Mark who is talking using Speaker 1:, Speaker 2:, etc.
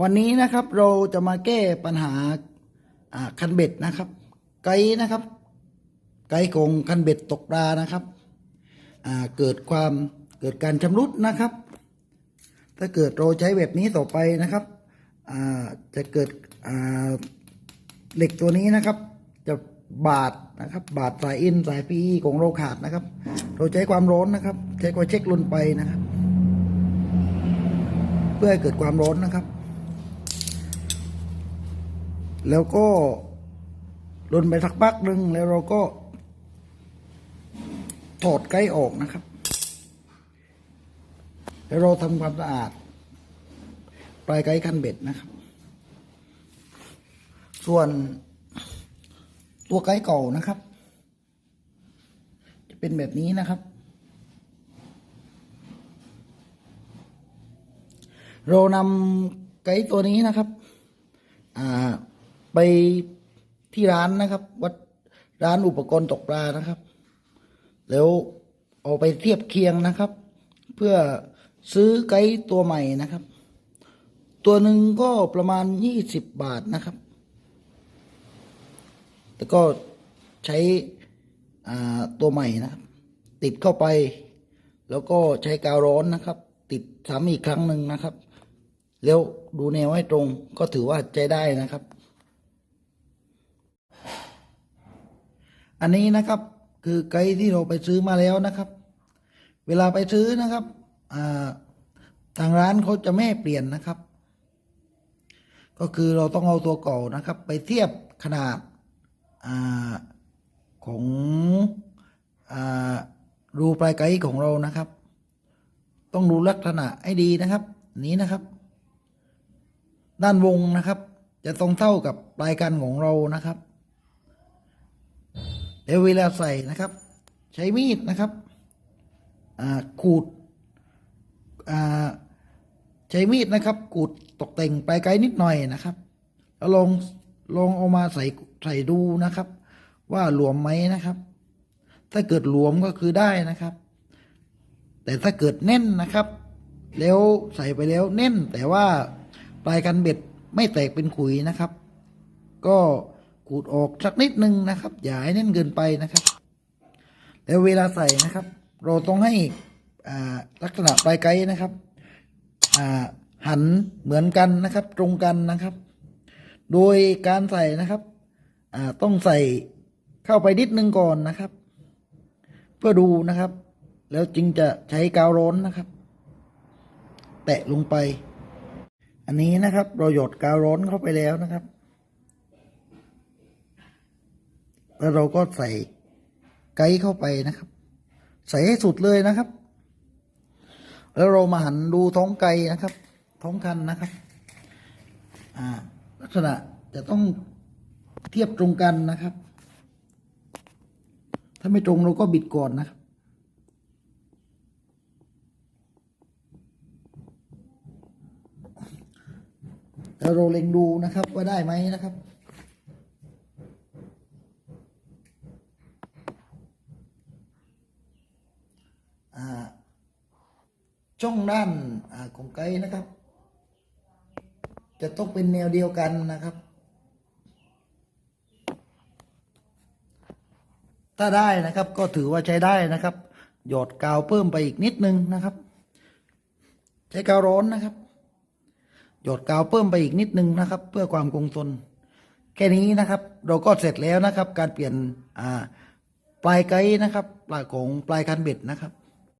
Speaker 1: วันนี้นะครับเราจะมาแก้ปัญหาคันเบ็ดนะครับ ไกด์นะครับ ไกด์ของคันเบ็ดตกปลานะครับเกิดความเกิดการชำรุดนะครับ ถ้าเกิดเราใช้แบบนี้ต่อไปนะครับจะเกิดเหล็กตัวนี้นะครับ จะบาดนะครับ บาดสายอินสายพีของเราขาดนะครับ เราใช้ความร้อนนะครับ ใช้ความเช็คลนไปนะครับ พื่อให้เกิดความร้อนนะครับ แล้วก็ลนไปสักพักหนึ่งแล้วเราก็ ถอดไกด์ออกนะครับ แล้วเราทำความสะอาด ปลายไกด์คันเบ็ดนะครับ ส่วนตัวไกด์เก่านะครับ จะเป็นแบบนี้นะครับ เรานำไกด์ตัวนี้นะครับไปที่ร้านนะครับ วัดร้านอุปกรณ์ตกปลานะครับ แล้วเอาไปเทียบเคียงนะครับ เพื่อซื้อไกด์ตัวใหม่นะครับ ตัวหนึ่งก็ประมาณยี่สิบบาทนะครับ แต่ก็ใช้ตัวใหม่นะครับ ติดเข้าไป แล้วก็ใช้กาวร้อนนะครับ ติดซ้ำอีกครั้งหนึ่งนะครับ แล้วดูแนวให้ตรงก็ถือว่าใช้ได้นะครับ อันนี้นะครับคือไกด์ที่เราไปซื้อมาแล้วนะครับ เวลาไปซื้อนะครับทางร้านเขาจะไม่เปลี่ยนนะครับ ก็คือเราต้องเอาตัวเก่านะครับ ไปเทียบขนาดอาของอรูปลายไกด์ของเรานะครับ ต้องดูลักษณะให้ดีนะครับ นี้นะครับ ด้านวงนะครับ จะต้องเท่ากับปลายกันของเรานะครับแล้วเวลาใส่นะครับ ใช้มีดนะครับขูดใช้มีดนะครับขูดตกแต่งปลายไกด์นิดหน่อยนะครับ แล้วลองลองเอามาใส่ใส่ดูนะครับ ว่าหลวมไหมนะครับ ถ้าเกิดหลวมก็คือได้นะครับ แต่ถ้าเกิดแน่นนะครับ แล้วใส่ไปแล้วแน่นแต่ว่า ปลายกันเบ็ดไม่แตกเป็นขุยนะครับ ก็ขูดออกสักนิดนึงนะครับ อย่าให้แน่นเกินไปนะครับ แล้วเวลาใส่นะครับ เราต้องให้ลักษณะปลายไกนะครับหันเหมือนกันนะครับ ตรงกันนะครับ โดยการใส่นะครับต้องใส่เข้าไปนิดนึงก่อนนะครับ เพื่อดูนะครับ แล้วจึงจะใช้กาวร้อนนะครับ แตะลงไป อันนี้นะครับเราหยดกาวร้อนเข้าไปแล้วนะครับ แล้วเราก็ใส่ไกด์เข้าไปนะครับ ใส่ให้สุดเลยนะครับ แล้วเรามาหันดูท้องไก่นะครับ ท้องคันนะครับ อ่า ลักษณะจะต้องเทียบตรงกันนะครับ ถ้าไม่ตรงเราก็บิดก่อนนะครับ แล้วเราเล็งดูนะครับว่าได้ไหมนะครับ ช่องด้านอของไกด์นะครับ จะต้องเป็นแนวเดียวกันนะครับ ถ้าได้นะครับก็ถือว่าใช้ได้นะครับ หยอดกาวเพิ่มไปอีกนิดนึงนะครับ ใช้กาวร้อนนะครับ หยดกาวเพิ่มไปอีกนิดนึงนะครับ เพื่อความคงทน แค่นี้นะครับ เราก็เสร็จแล้วนะครับ การเปลี่ยนปลายไกด์นะครับปลายของปลายคันเบ็ดนะครับ